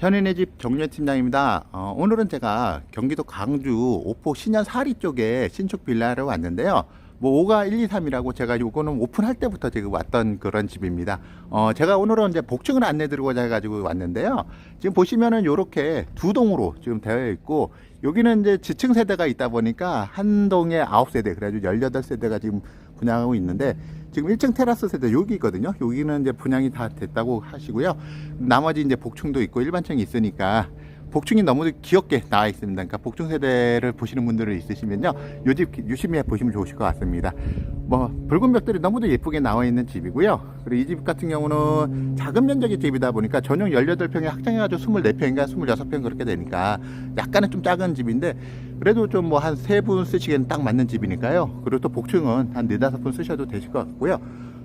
현인의 집 정유현 팀장입니다. 어, 오늘은 제가 경기도 광주 오포 신현 사리 쪽에 신축 빌라를 왔는데요. 뭐 5가 1, 2, 3이라고 제가 요거는 오픈할 때부터 지금 왔던 그런 집입니다. 어, 제가 오늘은 이제 복층을 안내 드리고자 해가지고 왔는데요. 지금 보시면은 요렇게 두 동으로 지금 되어 있고 여기는 이제 지층 세대가 있다 보니까 한 동에 9세대 그래가지고 18세대가 지금 분양하고 있는데 지금 1층 테라스 세대 여기 있거든요. 여기는 이제 분양이 다 됐다고 하시고요. 나머지 이제 복층도 있고 일반층이 있으니까 복층이 너무 귀엽게 나와 있습니다. 그러니까 복층 세대를 보시는 분들이 있으시면요. 요 집 유심히 보시면 좋으실 것 같습니다. 뭐 붉은 벽들이 너무도 예쁘게 나와 있는 집이고요. 그리고 이 집 같은 경우는 작은 면적의 집이다 보니까 전용 18평에 확장해가지고 24평인가 26평 그렇게 되니까 약간은 좀 작은 집인데 그래도 좀 뭐 한 세 분 쓰시기에는 딱 맞는 집이니까요. 그리고 또 복층은 한 네다섯 분 쓰셔도 되실 것 같고요.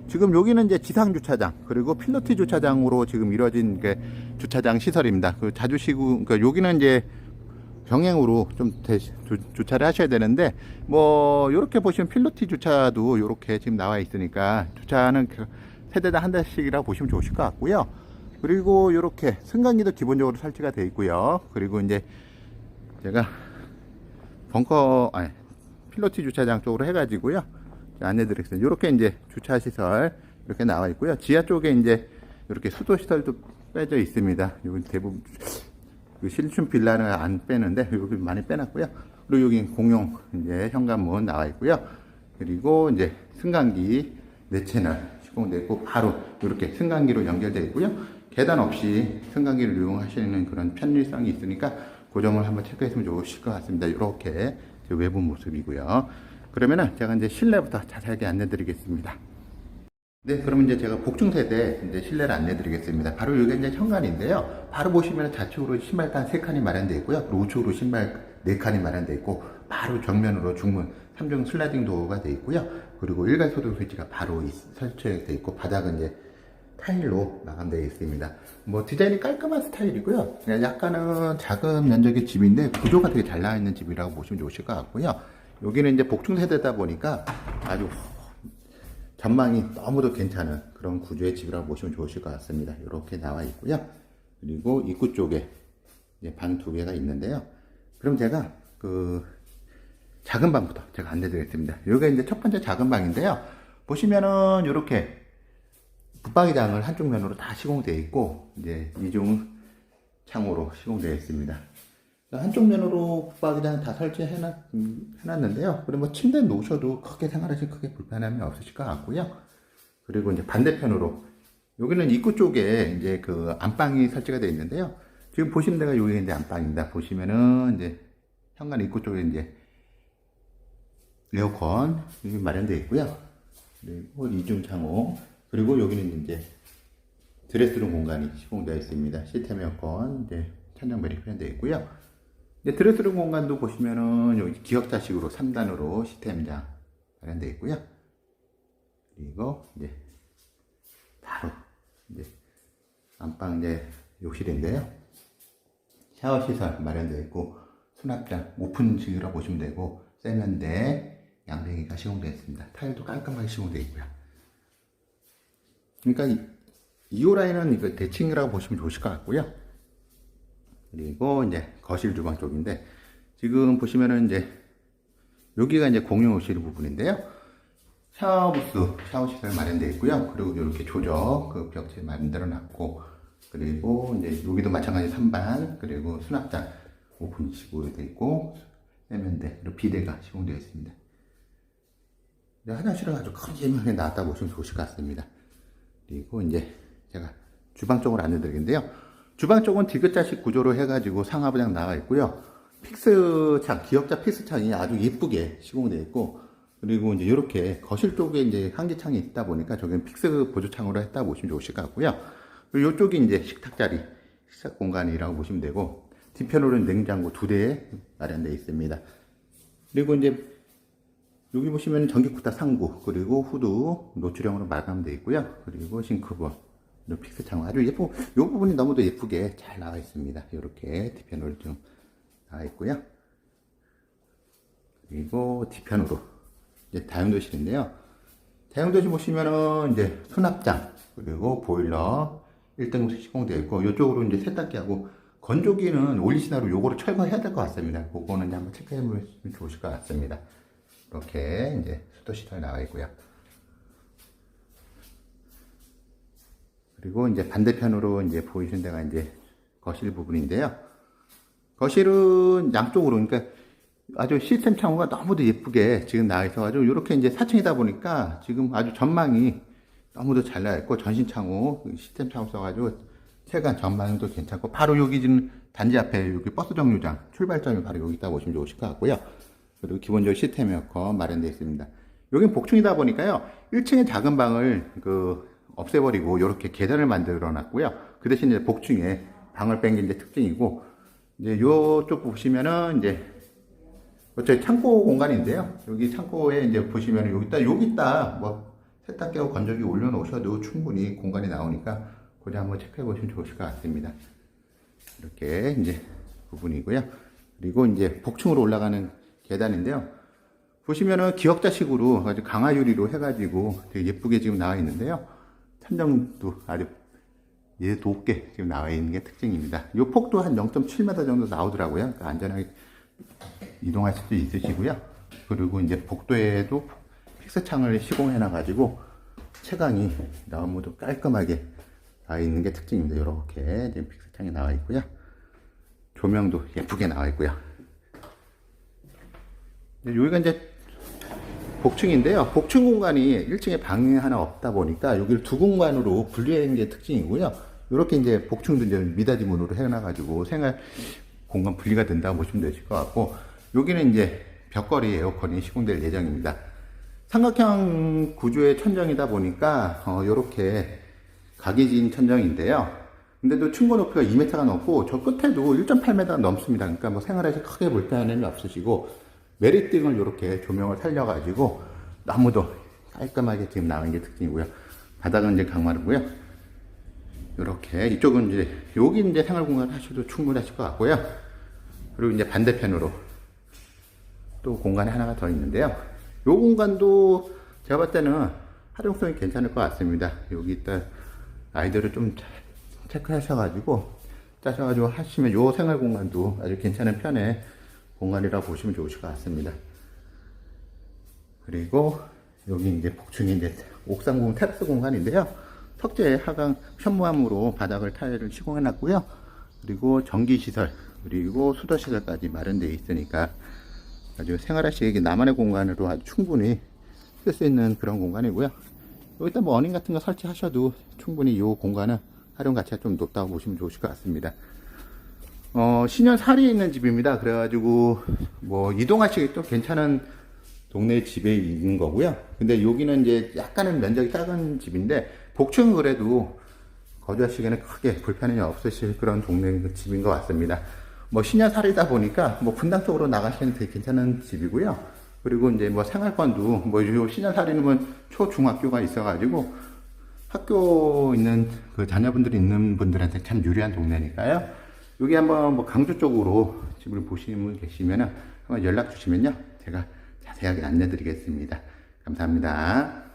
지금 여기는 이제 지상 주차장 그리고 필로티 주차장으로 지금 이루어진 그 주차장 시설입니다. 그 자주 시구 그러니까 여기는 이제 병행으로 좀 대- 주, 주차를 하셔야 되는데 뭐 이렇게 보시면 필로티 주차도 이렇게 지금 나와 있으니까 주차는 그 세대당 한 대씩이라고 보시면 좋으실 것 같고요. 그리고 이렇게 승강기도 기본적으로 설치가 되어 있고요. 그리고 이제 제가 벙커 아니 필로티 주차장 쪽으로 해가지고요 안내드리겠습니다. 이렇게 이제 주차 시설 이렇게 나와 있고요. 지하 쪽에 이제 이렇게 수도 시설도 빼져 있습니다. 여기 대부분 그 신축 빌라는 안 빼는데 여기 많이 빼놨고요. 그리고 여기 공용 이제 현관문 나와 있고요. 그리고 이제 승강기 네 채널 시공되어 있고 바로 이렇게 승강기로 연결되어 있고요. 계단 없이 승강기를 이용하시는 그런 편리성이 있으니까 그 점을 한번 체크했으면 좋으실 것 같습니다. 이렇게 외부 모습이고요. 그러면은 제가 이제 실내부터 자세하게 안내드리겠습니다. 네, 그러면 이제 제가 복층 세 대 이제 실내를 안내드리겠습니다. 바로 여기 이제 현관인데요. 바로 보시면 좌측으로 신발단 세 칸이 마련되어 있고요. 그리고 우측으로 신발 네 칸이 마련되어 있고, 바로 정면으로 중문 3중 슬라이딩 도어가 되어 있고요. 그리고 일괄 소등 스위치가 바로 있- 설치되어 있고, 바닥은 이제 타일로 마감되어 있습니다. 뭐 디자인이 깔끔한 스타일이고요. 약간은 작은 면적의 집인데 구조가 되게 잘 나와 있는 집이라고 보시면 좋으실 것 같고요. 여기는 이제 복층 세대다 보니까 아주 전망이 너무도 괜찮은 그런 구조의 집이라고 보시면 좋으실 것 같습니다. 이렇게 나와 있고요. 그리고 입구 쪽에 방 두 개가 있는데요. 그럼 제가 그 작은 방부터 제가 안내드리겠습니다. 여기가 이제 첫 번째 작은 방인데요. 보시면은 이렇게 붙박이장을 한쪽 면으로 다 시공되어 있고 이제 이중 창호로 시공되어 있습니다. 한쪽 면으로 붙박이장 다 설치해놨, 음, 해놨는데요. 그리고 뭐 침대 놓으셔도 크게 생활하시 크게 불편함이 없으실 것 같고요. 그리고 이제 반대편으로 여기는 입구 쪽에 이제 그 안방이 설치가 되어 있는데요. 지금 보시는 데가 여기 이제 안방입니다. 보시면은 이제 현관 입구 쪽에 이제 에어컨 마련되어 있고요. 그리고 이중 창호 그리고 여기는 이제 드레스룸 공간이 시공되어 있습니다. 시스템 에어컨 이제 천장벨이 표현되어 있고요. 이제 드레스룸 공간도 보시면은 여기 기역자식으로 3단으로 시스템장 마련되어 있고요. 그리고 이제 바로 이제 안방 이제 욕실인데요. 샤워 시설 마련되어 있고 수납장 오픈식이라고 보시면 되고 세면대 양변기가 시공되어 있습니다. 타일도 깔끔하게 시공되어 있고요. 그러니까 이 2호 라인은 이거 대칭이라고 보시면 좋으실 것 같고요. 그리고 이제 거실 주방 쪽인데 지금 보시면은 이제 여기가 이제 공용 욕실 부분인데요. 샤워 부스, 샤워 시설 마련되어 있고요. 그리고 이렇게 조적 그 벽체 만들어 놨고 그리고 이제 여기도 마찬가지 선반 그리고 수납장 오픈식으로 되어 있고 세면대 그리고 비대가 시공되어 있습니다. 화장실은 아주 크게 나왔다 보시면 좋으실 것 같습니다. 그리고 이제 제가 주방 쪽으로 안내드리겠는데요. 주방 쪽은 디귿자식 구조로 해가지고 상하부장 나와 있고요. 픽스창, 기역자 픽스창이 아주 예쁘게 시공되어 있고, 그리고 이제 이렇게 거실 쪽에 이제 한기창이 있다 보니까 저기는 픽스 보조창으로 했다 보시면 좋으실 것 같고요. 그리고 이쪽이 이제 식탁 자리, 식탁 공간이라고 보시면 되고, 뒤편으로는 냉장고 두 대 마련되어 있습니다. 그리고 이제 여기 보시면 전기쿠타 상부 그리고 후드 노출형으로 마감되어 있고요. 그리고 싱크볼 픽스 창 아주 예쁘고 이 부분이 너무도 예쁘게 잘 나와 있습니다. 이렇게 뒤편으로 좀 나와 있고요. 그리고 뒤편으로 이제 다용도실인데요. 다용도실 보시면은 이제 수납장 그리고 보일러 1등 시공되어 있고 이쪽으로 이제 세탁기하고 건조기는 올리시나로 요거를 철거해야 될 것 같습니다. 그거는 이제 한번 체크해 보시면 좋으실 것 같습니다. 이렇게 이제 수도 시설 나와 있고요. 그리고 이제 반대편으로 이제 보이시는 데가 이제 거실 부분인데요. 거실은 양쪽으로 그러니까 아주 시스템 창호가 너무도 예쁘게 지금 나와 있어가지고 이렇게 이제 4층이다 보니까 지금 아주 전망이 너무도 잘 나와 있고 전신 창호 시스템 창호 써가지고 세간 전망도 괜찮고 바로 여기 지금 단지 앞에 여기 버스 정류장 출발점이 바로 여기 있다 보시면 좋으실 것 같고요. 그리고 기본적으로 시스템 에어컨 마련되어 있습니다. 여긴 복층이다 보니까요. 1층의 작은 방을 그 없애버리고 이렇게 계단을 만들어 놨고요. 그 대신 이제 복층에 방을 뺀 게 이제 특징이고 이제 요쪽 보시면은 이제 저희 창고 공간인데요. 여기 창고에 이제 보시면 여기다 여기다 뭐 세탁기하고 건조기 올려놓으셔도 충분히 공간이 나오니까 그냥 한번 체크해 보시면 좋으실 것 같습니다. 이렇게 이제 부분이고요. 그리고 이제 복층으로 올라가는 계단인데요. 보시면은 기역자식으로 아주 강화 유리로 해가지고 되게 예쁘게 지금 나와 있는데요. 천정도 아주 예 높게 지금 나와 있는 게 특징입니다. 이 폭도 한 0.7m 정도 나오더라고요. 그러니까 안전하게 이동할 수도 있으시고요. 그리고 이제 복도에도 픽스 창을 시공해 놔가지고 채광이 너무도 깔끔하게 나와 있는 게 특징입니다. 이렇게 지금 픽스 창이 나와 있고요. 조명도 예쁘게 나와 있고요. 네, 여기가 이제 복층인데요. 복층 공간이 1층에 방이 하나 없다 보니까 여기를 두 공간으로 분리하는 게 특징이고요. 이렇게 이제 복층도 이제 미닫이 문으로 해놔가지고 생활 공간 분리가 된다고 보시면 되실 것 같고 여기는 이제 벽걸이 에어컨이 시공될 예정입니다. 삼각형 구조의 천정이다 보니까 어, 이렇게 각이진 천정인데요. 근데도 층고 높이가 2m가 넘고 저 끝에도 1.8m가 넘습니다. 그러니까 뭐 생활에서 크게 불편함이 없으시고 메리등을 이렇게 조명을 살려가지고 너무도 깔끔하게 지금 나온 게 특징이고요. 바닥은 이제 강마루고요. 이렇게 이쪽은 이제 여기 이제 생활 공간 하셔도 충분하실 것 같고요. 그리고 이제 반대편으로 또 공간이 하나가 더 있는데요. 이 공간도 제가 봤을 때는 활용성이 괜찮을 것 같습니다. 여기 있다 아이들을 좀 체크하셔가지고 짜셔가지고 하시면 요 생활 공간도 아주 괜찮은 편의 공간이라 고 보시면 좋으실 것 같습니다. 그리고 여기 이제 복층이 이제 옥상 공간 테라스 공간인데요. 석재 하강 현무암으로 바닥을 타일을 시공해 놨고요. 그리고 전기 시설 그리고 수도 시설까지 마련되어 있으니까 아주 생활하시기 나만의 공간으로 아주 충분히 쓸 수 있는 그런 공간이고요. 여기다 뭐 어닝 같은 거 설치하셔도 충분히 이 공간은 활용 가치가 좀 높다고 보시면 좋으실 것 같습니다. 어, 신현 살이 있는 집입니다. 그래가지고, 뭐, 이동하시기 또 괜찮은 동네 집에 있는 거고요. 근데 여기는 이제 약간은 면적이 작은 집인데, 복층은 그래도 거주하시기에는 크게 불편이 없으실 그런 동네 집인 것 같습니다. 뭐, 신현 살이다 보니까, 뭐, 분당 쪽으로 나가시는 되게 괜찮은 집이고요. 그리고 이제 뭐 생활권도, 뭐, 요 신현 살이는 초 중학교가 있어가지고, 학교 있는 그 자녀분들이 있는 분들한테 참 유리한 동네니까요. 여기 한번 뭐 강주 쪽으로 집을 보시는 분 계시면 한번 연락 주시면요. 제가 자세하게 안내 드리겠습니다. 감사합니다.